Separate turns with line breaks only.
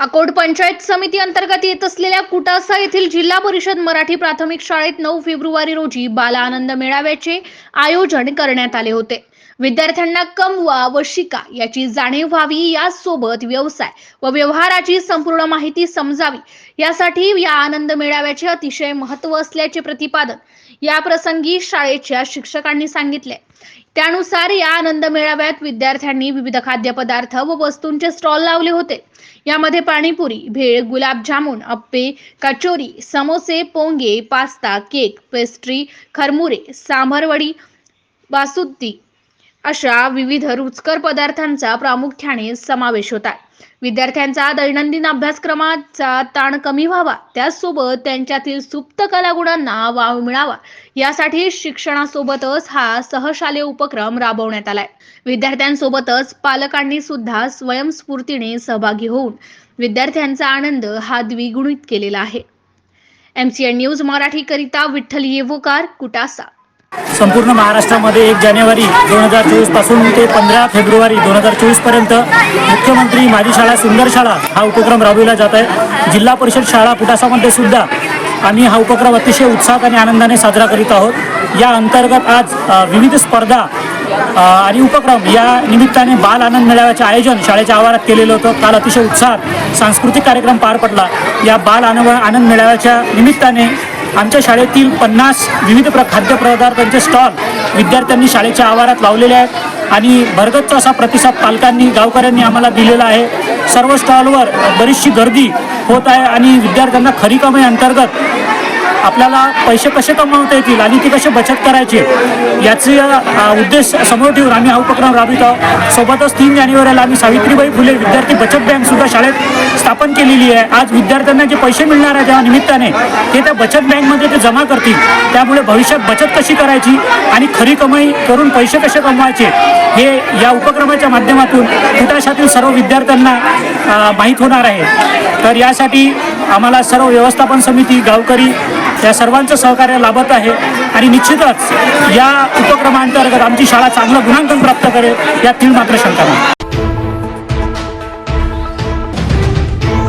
अकोट पंचायत समिती अंतर्गत येत असलेल्या कुटासा येथील जिल्हा परिषद मराठी प्राथमिक शाळेत नऊ फेब्रुवारी रोजी बाल आनंद मेळाव्याचे आयोजन करण्यात आले होते. विद्यार्थ्यांना कमवा व शिका याची जाणीव व्हावी यासोबत व्यवसाय व व्यवहाराची संपूर्ण माहिती समजावी यासाठी या आनंद मेळाव्याचे अतिशय महत्त्व असल्याचे प्रतिपादन या प्रसंगी शाळेच्या शिक्षकांनी सांगितले. त्यानुसार या आनंद मेळाव्यात विद्यार्थ्यांनी विविध खाद्यपदार्थ व वस्तूंचे स्टॉल लावले होते. यामध्ये पाणीपुरी भेळ गुलाबजामुन अप्पे कचोरी समोसे पोंगे पास्ता केक पेस्ट्री खरमुरे सांभरवडी बासुंदी अशा विविध रुचकर पदार्थांचा प्रामुख्याने समावेश होता विद्यार्थ्यांचा दैनंदिन अभ्यासक्रमाचा ताण कमी व्हावा त्याचसोबत त्यांच्यातील सुप्त कलागुणांना वाव मिळावा यासाठी शिक्षणासोबतच हा सहशालेय उपक्रम राबवण्यात आलाय. विद्यार्थ्यांसोबतच पालकांनी सुद्धा स्वयंस्फूर्तीने सहभागी होऊन विद्यार्थ्यांचा आनंद हा द्विगुणित केलेला आहे. एमसीएन न्यूज मराठीकरिता विठ्ठल येवोकार कुटासा.
संपूर्ण महाराष्ट्रामध्ये एक जानेवारी दोन हजार चोवीसपासून ते पंधरा फेब्रुवारी दोन हजार चोवीसपर्यंत मुख्यमंत्री माझी शाळा सुंदर शाळा हा उपक्रम राबविला जात आहे. जिल्हा परिषद शाळा पुटासामध्ये सुद्धा आम्ही हा उपक्रम अतिशय उत्साहात आणि आनंदाने साजरा करीत आहोत. या अंतर्गत आज विविध स्पर्धा आणि उपक्रम या निमित्ताने बाल आनंद मेळाव्याचे आयोजन शाळेच्या आवारात केलेलं होतं. काल अतिशय उत्साहात सांस्कृतिक कार्यक्रम पार पडला. या बाल आनंद आनंद मेळाव्याच्या निमित्ताने आमच्या शाळेतील पन्नास विविध प्र खाद्यपदार्थांचे स्टॉल विद्यार्थ्यांनी शाळेच्या आवारात लावलेले आहेत. आणि भरगच्च असा प्रतिसाद पालकांनी गावकऱ्यांनी आम्हाला दिलेला आहे. सर्व स्टॉलवर बरीचशी गर्दी होत आहे आणि विद्यार्थ्यांना खरी कमाई अंतर्गत आपल्याला पैसे कसे कमावता येतील आणि ती कसे बचत करायचे याचे उद्देश समोर ठेवून आम्ही हा उपक्रम राबवित. आहोत सोबतच तीन जानेवारीला आम्ही सावित्रीबाई फुले विद्यार्थी बचत बँक सुद्धा शाळेत स्थापन केलेली आहे. आज विद्यार्थ्यांना जे पैसे मिळणार आहे त्या निमित्ताने ते त्या बचत बँकमध्ये ते जमा करतील. त्यामुळे भविष्यात बचत कशी करायची आणि खरी कमाई करून पैसे कसे कमवायचे हे या उपक्रमाच्या माध्यमातून कुटाशातील सर्व विद्यार्थ्यांना माहीत होणार आहे. तर यासाठी आम्हाला सर्व व्यवस्थापन समिती गावकरी या सर्वांचं सहकार्य लाभत आहे आणि निश्चितच या उपक्रमांतर्गत आमची शाळा चांगलं गुणांकन प्राप्त करेल या तीन मात्र शंका नाही.